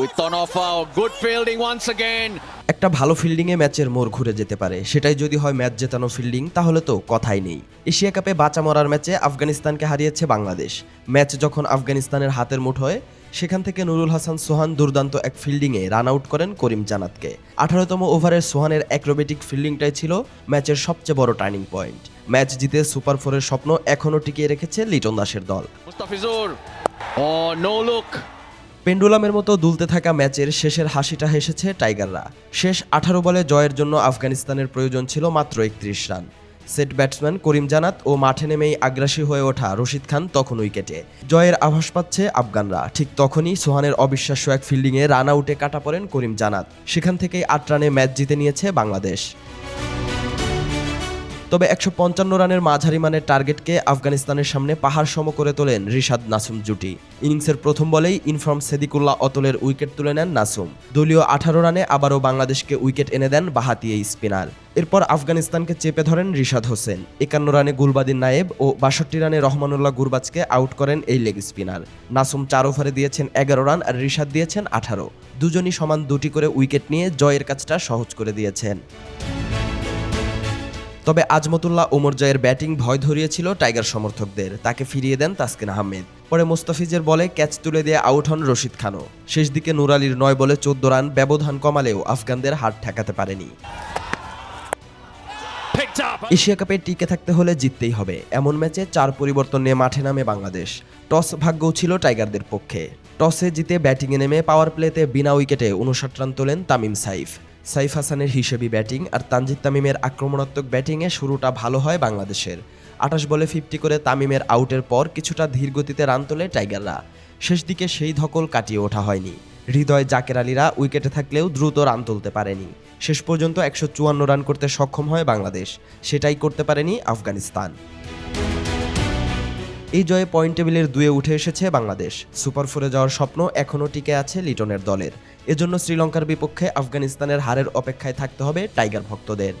Good fielding once again. একটা ভালো ফিল্ডিংয়ে ম্যাচের মোড় ঘুরে যেতে পারে। সেটাই যদি হয় ম্যাচ জেতানো ফিল্ডিং তাহলে তো কথাই নেই। এশিয়া কাপে বাঁচা মরার ম্যাচে আফগানিস্তানকে হারিয়েছে বাংলাদেশ। ম্যাচ যখন আফগানিস্তানের হাতের মুঠোয় সেখান থেকে নুরুল হাসান সোহান দুর্দান্ত এক ফিল্ডিংয়ে রান আউট করেন করিম জানাতকে। আঠারোতম ওভারের সোহানের অ্যাক্রোবেটিক ফিল্ডিংটাই ছিল ম্যাচের সবচেয়ে বড় টার্নিং পয়েন্ট ম্যাচ জিতে সুপার ফোরের স্বপ্ন এখনও টিকিয়ে রেখেছে লিটন দাসের দল. পেন্ডুলামের মতো দুলতে থাকা ম্যাচের শেষের হাসিটা হেসেছে টাইগাররা। শেষ আঠারো বলে জয়ের জন্য আফগানিস্তানের প্রয়োজন ছিল মাত্র একত্রিশ রান। সেট ব্যাটসম্যান করিম জানাত ও মাঠে নেমেই আগ্রাসী হয়ে ওঠা রশিদ খান তখন উইকেটে। জয়ের আভাস পাচ্ছে আফগানরা। ঠিক তখনই সোহানের অবিশ্বাস্য এক ফিল্ডিংয়ে রান আউটে কাটা পড়েন করিম জানাত। সেখান থেকেই আট রানে ম্যাচ জিতে নিয়েছে বাংলাদেশ। তবে একশো পঞ্চান্ন রানের মাঝারি মানের টার্গেটকে আফগানিস্তানের সামনে পাহাড় সম করে তোলেন রিশাদ নাসুম জুটি। ইনিংসের প্রথম বলেই ইনফর্ম সেদিকুল্লাহ অতলের উইকেট তুলে নেন নাসুম। দলীয় আঠারো রানে আবারও বাংলাদেশকে উইকেট এনে দেন বাহাতি এই স্পিনার। এরপর আফগানিস্তানকে চেপে ধরেন রিশাদ হোসেন। একান্ন রানে গুলবাদিন নায়েব ও বাষট্টি রানে রহমানুল্লাহ গুরবাজকে আউট করেন এই লেগ স্পিনার। নাসুম চার ওভারে দিয়েছেন এগারো রান আর রিশাদ দিয়েছেন আঠারো। দুজনই সমান দুটি করে উইকেট নিয়ে জয়ের কাজটা সহজ করে দিয়েছেন। তবে আজমতুল্লাহ ওমর জয়ের ব্যাটিং ভয় ধরিয়েছিল টাইগার সমর্থকদের। তাকে ফিরিয়ে দেন তাসকিন আহমেদ। পরে মোস্তাফিজের বলে ক্যাচ তুলে দিয়ে আউট হন রশিদ খানও। শেষ দিকে নুর আলীর নয় বলে চোদ্দ রান ব্যবধান কমালেও আফগানদের হাত ঠেকাতে পারেনি। এশিয়া কাপে টিকে থাকতে হলে জিততেই হবে। এমন ম্যাচে চার পরিবর্তন নিয়ে মাঠে নামে বাংলাদেশ। টস ভাগ্যও ছিল টাইগারদের পক্ষে। টসে জিতে ব্যাটিংয়ে নেমে পাওয়ার প্লেতে বিনা উইকেটে উনষাট রান তোলেন তামিম সাইফ। সাইফ হাসানের হিসেবি ব্যাটিং আর তানজিদ তামিমের আক্রমণাত্মক ব্যাটিংয়ে শুরুটা ভালো হয় বাংলাদেশের। আঠাশ বলে ফিফটি করে তামিমের আউটের পর কিছুটা ধীরগতিতে রান তোলে টাইগাররা। শেষ দিকে সেই ধকল কাটিয়ে ওঠা হয়নি। হৃদয় জাকের আলীরা উইকেটে থাকলেও দ্রুত রান তুলতে পারেনি। শেষ পর্যন্ত একশো চুয়ান্ন রান করতে সক্ষম হয় বাংলাদেশ। সেটাই করতে পারেনি আফগানিস্তান। এই জয়ে পয়েন্ট টেবিলের দুয়ে উঠে এসেছে বাংলাদেশ। সুপার ফোরে যাওয়ার স্বপ্ন এখনও টিকে আছে লিটনের দলের। এজন্য শ্রীলঙ্কার বিপক্ষে আফগানিস্তানের হারের অপেক্ষায় থাকতে হবে টাইগার ভক্তদের।